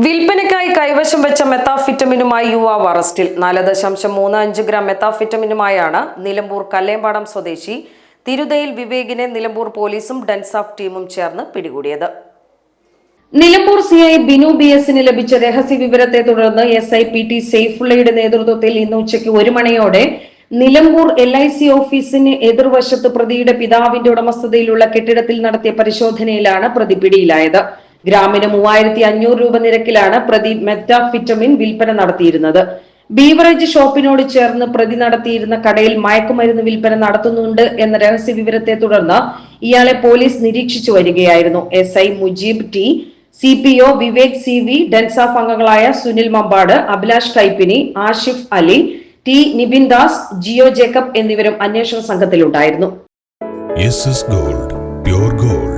കൈവശം വെച്ച മെത്താഫിറ്റമിനുമായി യുവാവ് അറസ്റ്റിൽ. നാല് ദശാംശം മൂന്ന് അഞ്ച് ഗ്രാം മെത്താഫിറ്റമിനുമായാണ് നിലമ്പൂർ കല്ലേമ്പാടം സ്വദേശി തിരുതയിൽ വിവേകിനെ നിലമ്പൂർ പോലീസും ഡെൻസാഫ് ടീമും ചേർന്ന് പിടികൂടിയത്. Nilambur C I Binu B എസിന് ലഭിച്ച രഹസ്യ വിവരത്തെ തുടർന്ന് എസ് ഐ പി ടി സെയ്ഫുള്ളയുടെ നേതൃത്വത്തിൽ ഇന്ന് ഉച്ചയ്ക്ക് ഒരു മണിയോടെ നിലമ്പൂർ എൽ ഐ സി ഓഫീസിന് എതിർവശത്ത് പ്രതിയുടെ പിതാവിന്റെ ഉടമസ്ഥതയിലുള്ള കെട്ടിടത്തിൽ നടത്തിയ പരിശോധനയിലാണ് പ്രതി പിടിയിലായത്. ഗ്രാമിന് മൂവായിരത്തി അഞ്ഞൂറ് രൂപ നിരക്കിലാണ് പ്രതി മെറ്റാഫിറ്റമിൻ വിൽപ്പന നടത്തിയിരുന്നത്. ബീവറേജ് ഷോപ്പിനോട് ചേർന്ന് പ്രതി നടത്തിയിരുന്ന കടയിൽ മയക്കുമരുന്ന് വിൽപ്പന നടത്തുന്നുണ്ട് എന്ന രഹസ്യ വിവരത്തെ തുടർന്ന് ഇയാളെ പോലീസ് നിരീക്ഷിച്ചു വരികയായിരുന്നു. S I Mujeeb T C P O Vivek C V DANSAF അംഗങ്ങളായ സുനിൽ മമ്പാട് അഭിലാഷ് കൈപ്പിനി ആഷിഫ് അലി ടി നിബിൻ ദാസ് ജിയോ ജേക്കബ് എന്നിവരും അന്വേഷണ സംഘത്തിലുണ്ടായിരുന്നു. Gold pure gold